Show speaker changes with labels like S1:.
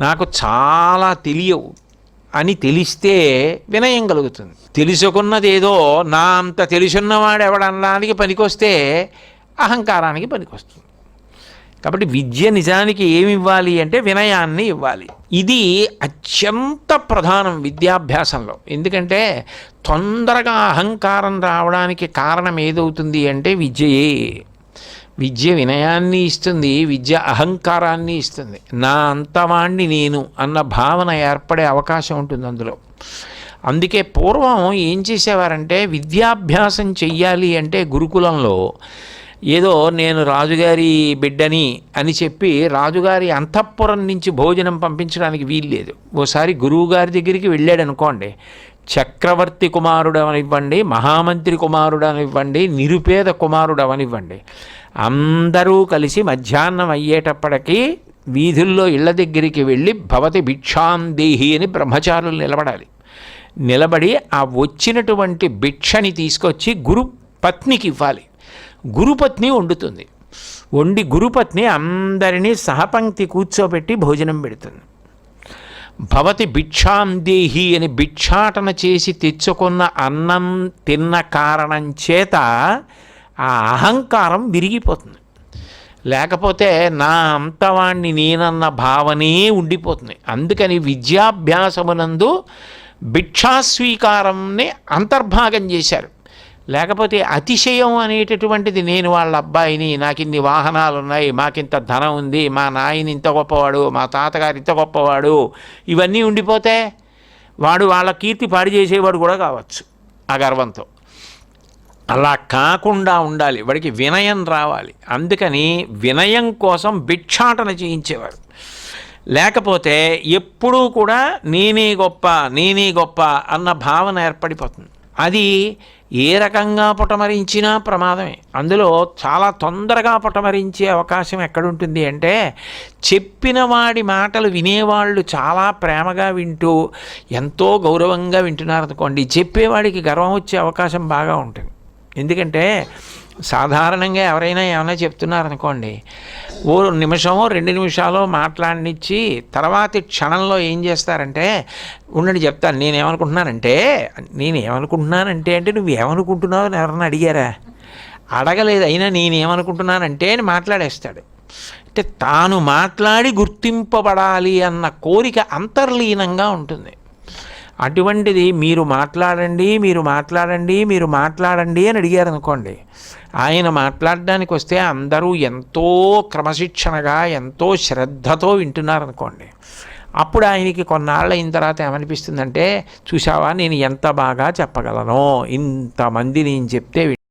S1: నాకు చాలా తెలియవు అని తెలిస్తే వినయం కలుగుతుంది. తెలుసుకున్నది ఏదో నా అంత తెలుసున్నవాడు ఎవడనడానికి పనికొస్తే అహంకారానికి పనికొస్తుంది. కాబట్టి విద్య నిజానికి ఏమి ఇవ్వాలి అంటే వినయాన్ని ఇవ్వాలి. ఇది అత్యంత ప్రధానం విద్యాభ్యాసంలో. ఎందుకంటే తొందరగా అహంకారం రావడానికి కారణం ఏదవుతుంది అంటే విద్యయే విద్య వినయాన్ని ఇస్తుంది విద్య అహంకారాన్ని ఇస్తుంది. నా అంతవాణ్ణి నేను అన్న భావన ఏర్పడే అవకాశం ఉంటుంది అందులో. అందుకే పూర్వం ఏం చేసేవారంటే విద్యాభ్యాసం చెయ్యాలి అంటే గురుకులంలో ఏదో నేను రాజుగారి బిడ్డని అని చెప్పి రాజుగారి అంతఃపురం నుంచి భోజనం పంపించడానికి వీల్లేదు. ఓసారి గురువుగారి దగ్గరికి వెళ్ళాడు అనుకోండి చక్రవర్తి కుమారుడు అవనివ్వండి మహామంత్రి కుమారుడు అనివ్వండి నిరుపేద కుమారుడు అవనివ్వండి అందరూ కలిసి మధ్యాహ్నం అయ్యేటప్పటికీ వీధుల్లో ఇళ్ళ దగ్గరికి వెళ్ళి భవతి భిక్షాందేహి అని బ్రహ్మచారులు నిలబడాలి. నిలబడి ఆ వచ్చినటువంటి భిక్షని తీసుకొచ్చి గురు పత్నికి ఇవ్వాలి. గురుపత్ని వండుతుంది. వండి గురుపత్ని అందరినీ సహపంక్తి కూర్చోబెట్టి భోజనం పెడుతుంది. భవతి భిక్షాందేహి అని భిక్షాటన చేసి తెచ్చుకున్న అన్నం తిన్న కారణం చేత ఆ అహంకారం విరిగిపోతుంది. లేకపోతే నా అంతవాణ్ణి నేనన్న భావనే ఉండిపోతుంది. అందుకని విద్యాభ్యాసమునందు భిక్షాస్వీకారంని అంతర్భాగం చేశారు. లేకపోతే అతిశయం అనేటటువంటిది నేను వాళ్ళ అబ్బాయిని నాకు ఇన్ని వాహనాలు ఉన్నాయి మాకింత ధనం ఉంది మా నాయన ఇంత గొప్పవాడు మా తాతగారు ఇంత గొప్పవాడు ఇవన్నీ ఉండిపోతే వాడు వాళ్ళ కీర్తి పాడి చేసేవాడు కూడా కావచ్చు ఆ గర్వంతో అలా కాకుండా ఉండాలి. వాడికి వినయం రావాలి. అందుకని వినయం కోసం భిక్షాటన చేయించేవారు లేకపోతే ఎప్పుడూ కూడా నేనే గొప్ప నేనే గొప్ప అన్న భావన ఏర్పడిపోతుంది. అది ఏ రకంగా పుటమరించినా ప్రమాదమే. అందులో చాలా తొందరగా పుటమరించే అవకాశం ఎక్కడుంటుంది అంటే చెప్పిన వాడి మాటలు వినేవాళ్ళు చాలా ప్రేమగా వింటూ ఎంతో గౌరవంగా వింటున్నారు అనుకోండి చెప్పేవాడికి గర్వం వచ్చే అవకాశం బాగా ఉంటుంది. ఎందుకంటే సాధారణంగా ఎవరైనా ఏమైనా చెప్తున్నారనుకోండి ఓ నిమిషమో రెండు నిమిషాలు మాట్లాడినిచ్చి తర్వాతి క్షణంలో ఏం చేస్తారంటే ఉండండి చెప్తాను నేనేమనుకుంటున్నానంటే నేనేమనుకుంటున్నానంటే అంటే నువ్వు ఏమనుకుంటున్నావు అని ఎవరన్నా అడిగారా? అడగలేదు అయినా నేనేమనుకుంటున్నానంటే అని మాట్లాడేస్తాడు. అంటే తాను మాట్లాడి గుర్తింపబడాలి అన్న కోరిక అంతర్లీనంగా ఉంటుంది. అటువంటిది మీరు మాట్లాడండి మీరు మాట్లాడండి మీరు మాట్లాడండి అని అడిగారు అనుకోండి ఆయన మాట్లాడడానికి వస్తే అందరూ ఎంతో క్రమశిక్షణగా ఎంతో శ్రద్ధతో వింటున్నారనుకోండి. అప్పుడు ఆయనకి కొన్నాళ్ళు అయిన తర్వాత ఏమనిపిస్తుందంటే చూసావా నేను ఎంత బాగా చెప్పగలను? ఇంతమంది నేను చెప్తే